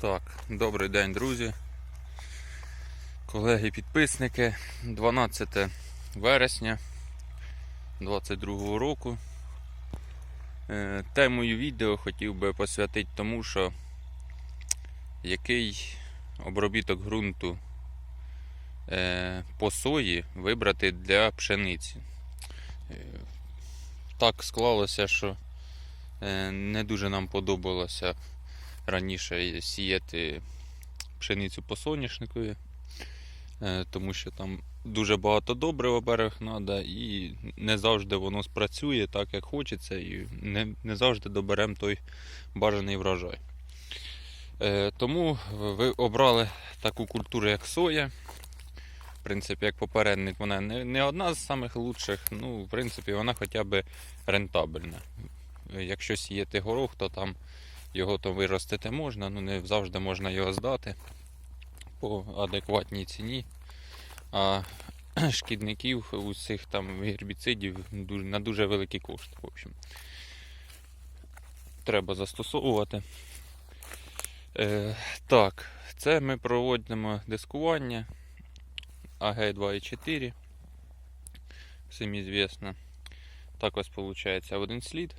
Так, добрий день, друзі. Колеги підписники. 12 вересня 22 року. Е, Темою відео хотів би посвятити тому, що який обробіток ґрунту е, по сої вибрати для пшениці. Е, Так склалося, що не дуже нам подобалося раніше сіяти пшеницю по соняшникові, е, тому що там дуже багато добрива берег треба, і не завжди воно спрацює так, як хочеться, і не, не завжди доберемо той бажаний врожай. Е, Тому ви обрали таку культуру, як соя. В принципі, як попередник, вона не, одна з самих лучших, ну, в принципі, вона хоча б рентабельна. Якщо сіяти горох, то там його то виростити можна, ну не завжди можна його здати по адекватній ціні. А шкідників усіх там гербіцидів на дуже великі кошти. В общем. Треба застосовувати. Е, так, це ми проводимо дискування АГ-2,4. Всім звісно. Так ось виходить один слід.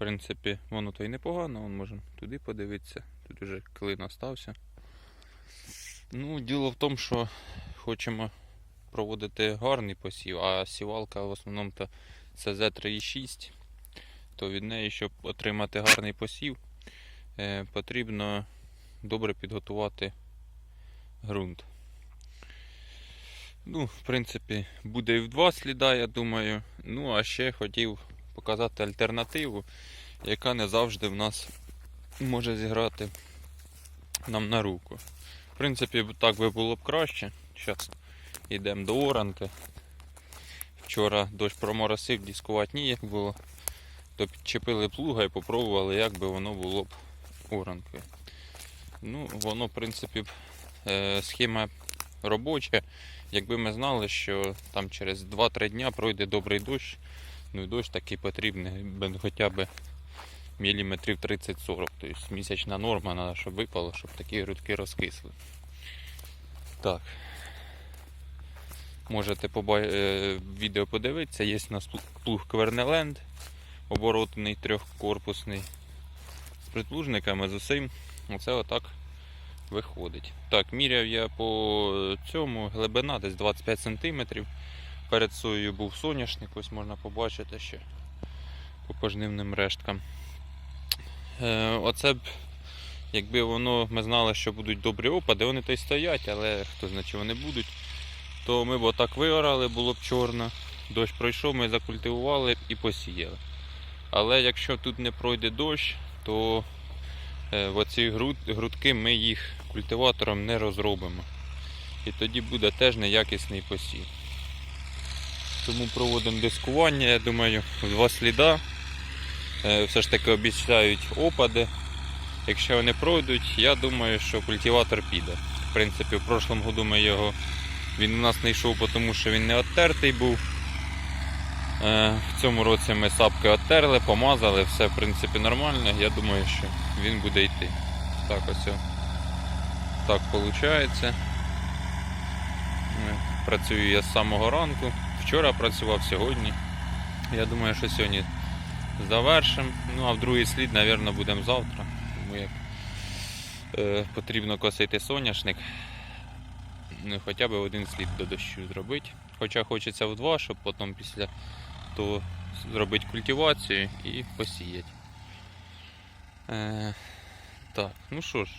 В принципі, воно то й непогано, вон можемо туди подивитися. Тут вже клин остався. Ну, діло в тому, що хочемо проводити гарний посів, а сівалка в основному то CZ3,6. То від неї, щоб отримати гарний посів, е, потрібно добре підготувати ґрунт. Ну, в принципі, буде і в два сліда, я думаю. Ну, а ще хотів показати альтернативу, яка не завжди в нас може зіграти нам на руку. В принципі, так би було б краще. Зараз йдемо до оранки. Вчора дощ проморосив, дискувати ніяк було. То підчепили плуга і попробували, як би воно було б оранкою. Ну, воно, в принципі, е, схема робоча. Якби ми знали, що там через 2-3 дня пройде добрий дощ, ну і дощ такий потрібний, хоча б міліметрів 30-40. Тобто місячна норма треба, щоб випало, щоб такі грудки розкисли. Так. Можете поба... е, відео подивитися, є у нас плуг Квернеленд, оборотний трьохкорпусний з приплужниками з усім. Оце отак виходить. Так, міряв я по цьому глибина десь 25 см. Перед соєю був соняшник, ось можна побачити ще по пожнивним решткам. Е, оце б, якби воно ми знали, що будуть добрі опади, вони то й стоять, але хто знає, чи вони будуть, то ми б отак виорали, було б чорно. Дощ пройшов, ми закультивували і посіяли. Але якщо тут не пройде дощ, то е, в оці грудки ми їх культиватором не розробимо. І тоді буде теж неякісний посів. Тому проводимо дискування, я думаю, два сліда. Е, Все ж таки обіцяють опади. Якщо вони пройдуть, я думаю, що культиватор піде. В принципі, в прошлому году ми його він у нас не йшов, тому що він не оттертий був. Е, В цьому році ми сапки оттерли, помазали, все в принципі нормально. Я думаю, що він буде йти. Так ось. Так виходить. Працюю я з самого ранку. Вчора працював сьогодні. Я думаю, що сьогодні завершимо. Ну а в другий слід, мабуть, будемо завтра. Тому як е, потрібно косити соняшник. Ну, хоча б один слід до дощу зробити. Хоча хочеться в два, щоб потім після того зробити культивацію і посіяти. Е, так, ну що ж,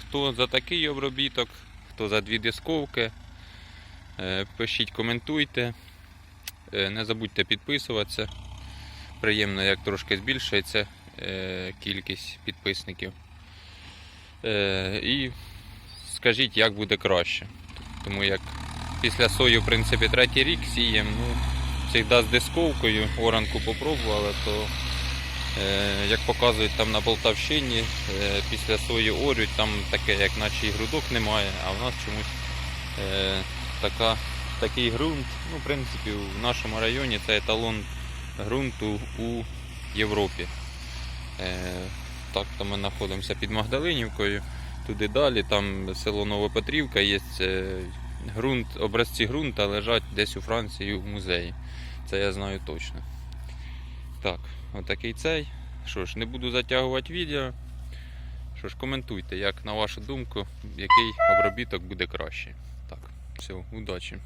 хто за такий обробіток, хто за дві дисковки, пишіть, коментуйте. Е, Не забудьте підписуватися. Приємно, як трошки збільшується е, кількість підписників. Е, І скажіть, як буде краще. Тому як після сою, в принципі, третій рік сіємо, ну, завжди з дисковкою, оранку попробували, то е, як показують там на Полтавщині, е, після сої орють, там таке, як наче і грудок немає, а в нас чомусь е, така, такий ґрунт. Ну, в принципі, в нашому районі це еталон ґрунту у Європі. Е, так, то ми знаходимося під Магдалинівкою. Туди далі, там село Новопетрівка, є е, ґрунт, образці ґрунта лежать десь у Франції у музеї. Це я знаю точно. Так, отакий цей. Що ж, не буду затягувати відео. Що ж, коментуйте, як на вашу думку, який обробіток буде краще. Все, удачі.